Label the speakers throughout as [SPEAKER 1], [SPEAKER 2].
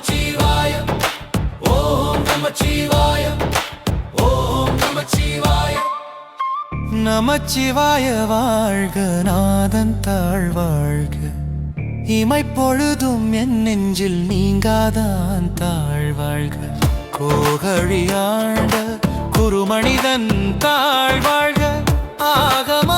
[SPEAKER 1] நமச்சிவாய. ஓம் நமச்சிவாய. ஓம் நமச்சிவாய. நமச்சிவாய வாழ்க நாதன் தாழ் வாழ்க. இமை பொழுதும் என் நெஞ்சில் நீங்காதான் தாழ் வாழ்க. கோகழியாண்ட குருமனிதன் ஆகம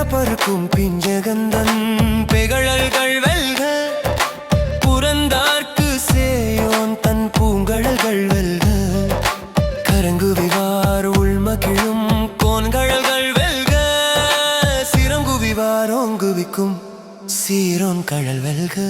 [SPEAKER 1] பிறப்பருக்கும் பிஞ்சகந்தன். பெகழல்கள் வெல்க புறந்தார்க்கு சேயோன் தன் பூங்கழல்கள் வெல்க. கரங்குவிவார் உள்மகிழும் கோன்கழல்கள் வெல்க. சிறங்குவிவார் ஓங்குவிக்கும் சீரோன் கழல் வெல்க.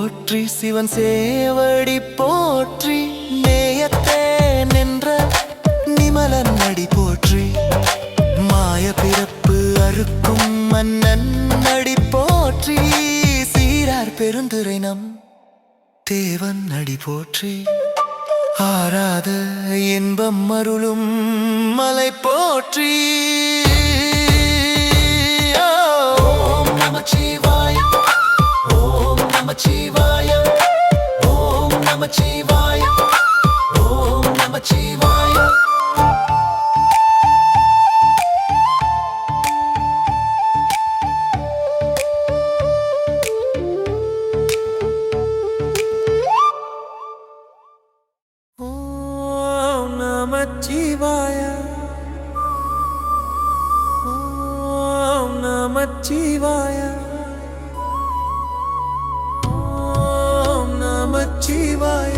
[SPEAKER 1] போற்றி சிவன் சேவடி போற்றி நேயத்தே நின்ற நிமலன் அடி போற்றி. மாய பிறப்பு அறுக்கும் மன்னன் அடி போற்றி. சீரார் பெருந்துரை நம் தேவன் அடி போற்றி. ஆராத இன்பம் அருளும் மலை போற்றி. நமச்சிவாய. ஓம் நமச்சிவாய. ஓம் நமச்சிவாய.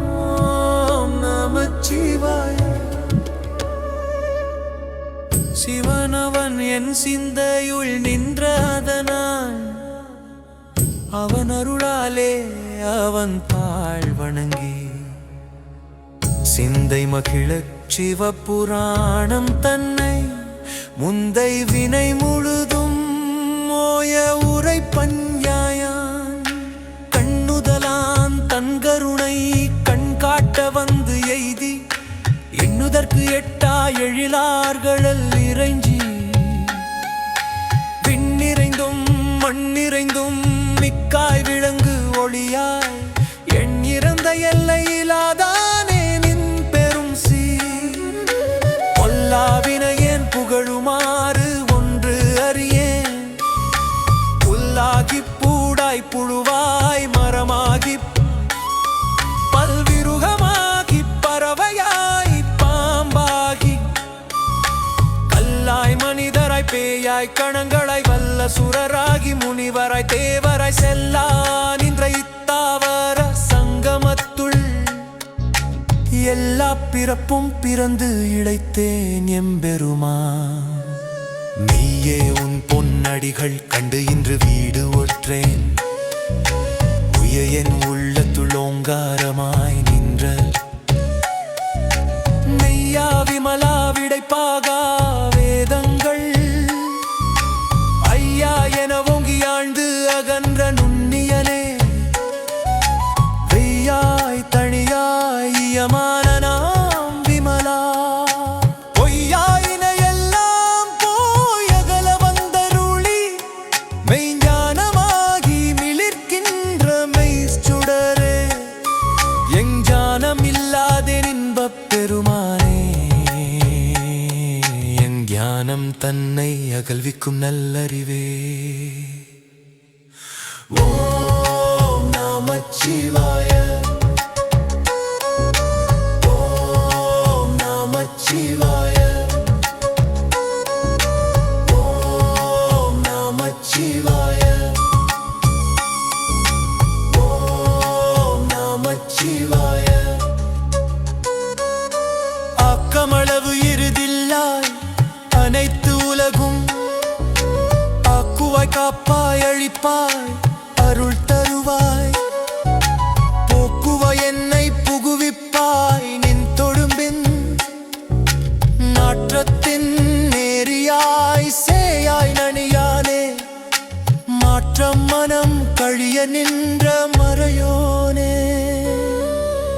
[SPEAKER 1] ஓம் நமச்சிவாய. சிவனவன் என் சிந்தையுள் நின்ற அதனால் அவன் அருளாலே அவன் பாழ் வணங்கி. சிந்தை மகிழச் சிவபுராணம் தன்னை முந்தை வினை முழுதும் மோய உரை பஞ்சாயான். கண்ணுதலான் தன் கருணை கண் காட்ட வந்து எய்தி எண்ணுதற்கு எட்டா எழிலார்களல் இறைஞ்சி. விண்ணிறைந்தும் மண்ணிறைந்தும் மிக்காய் விளங்கு ஒளியாய் எண் இறந்த எல்லையிலாதான் எல்லா பிறப்பும் பிறந்து இழைத்தேன் எம்பெருமா நீயே உன் பொன்னடிகள் கண்டு இன்று வீடு ஒற்றேன். உய என் உள்ளத்துள் ஓங்காரமாய் நின்ற. மெய்யா விமலா விடைப்பாகா வேதங்கள். ஐயா என ஓங்கி ஆழ்ந்து அகன்ற ஞானம் தன்னை அகழ்விக்கும் நல்லறிவே. ஓம் நமச்சிவாய. ஓம் நமச்சிவாய. கழிய நின்ற மறையோனே.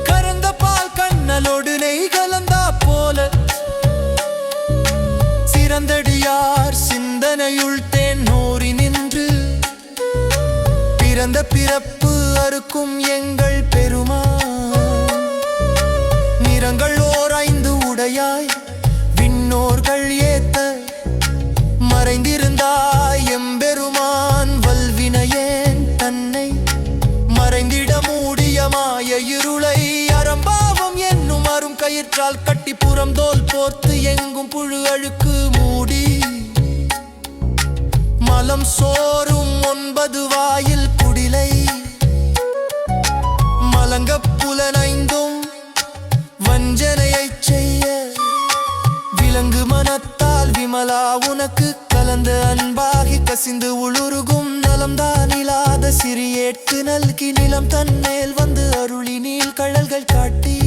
[SPEAKER 1] கறந்த பால் கண்ணலோடு நெய் கலந்தா போல. சிறந்தடியார் சிந்தனையுள் தேன் நூறி நின்று. பிறந்த பிறப்பு அறுக்கும் எங்கள் காலம் சோறும் ஒன்பது வாயில் குடிலை. மலங்க புலனைந்தும் வஞ்சனையை செய்ய. விலங்கு மனத்தால் விமலா உனக்கு கலந்து அன்பாகி கசிந்து உளுருகும் நலம்தான் இல்லாத சிறியேற்கு நல்கி நிலம் தன்மேல் வந்து அருளி நீள் கழல்கள் காட்டி.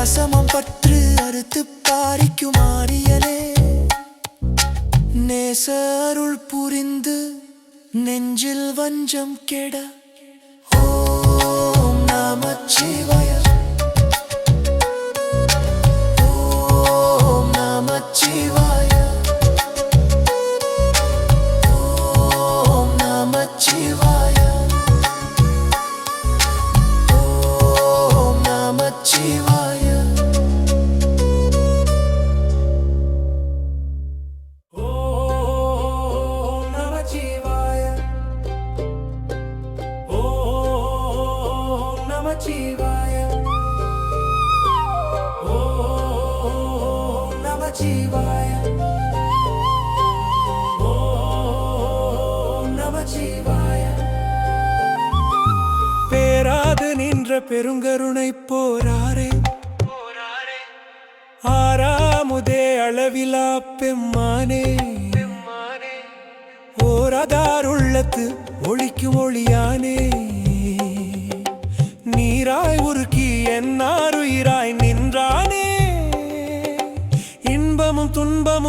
[SPEAKER 1] பாசமம் பற்று அறுத்து பாரிக்கும் ஆரியலே நேச அருள் புரிந்து நெஞ்சில் வஞ்சம் கெட. ஓம் நாம சிவாய ஓம் நாம சிவாய நமச்சிவாய. நமச்சிவாய. பேராது நின்ற பெருங்கருணை போராரே. ஆறாமுதே அளவிலா பெம்மானே. ஓராதார் உள்ளத்து ஒளியானே ஒளியா.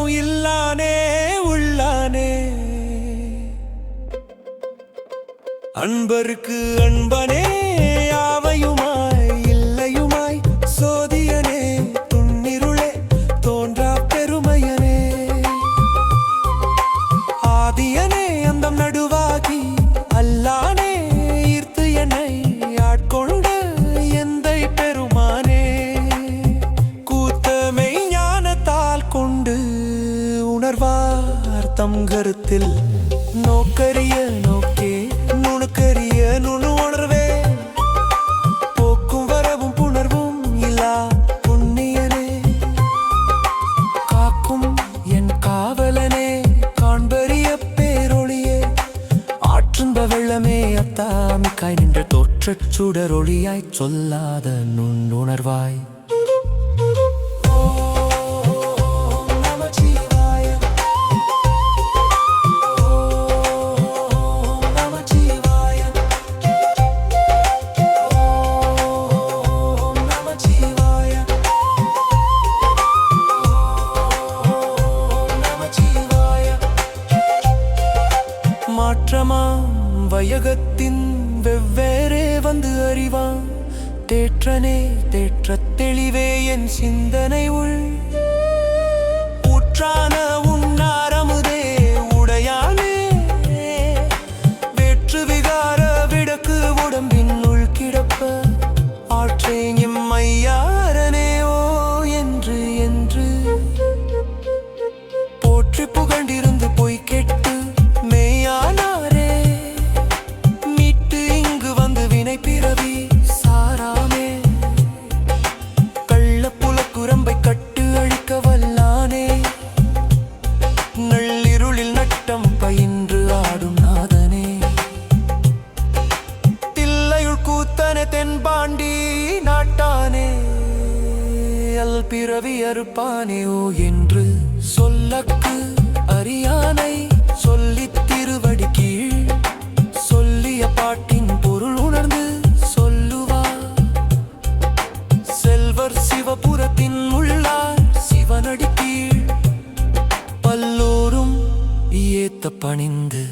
[SPEAKER 1] இல்லானே உள்ளானே. அன்பருக்கு அன்பனே. சுடரொளியாய் சொல்லாத நுண்ணுணர்வாய். தேற்றனே தேற்றத் தெளிவே என் சிந்தனை உள். ஊற்றான உன் செயல் பிறவி அறுப்பானேயோ என்று சொல்லக்கு அறியானை சொல்லி திருவடி கீழ் சொல்லிய பாட்டின் பொருள் உணர்ந்து சொல்லுவா. செல்வர் சிவபுரத்தின் உள்ளார் சிவனடி கீழ் பல்லோரும் ஏத்த பணிந்து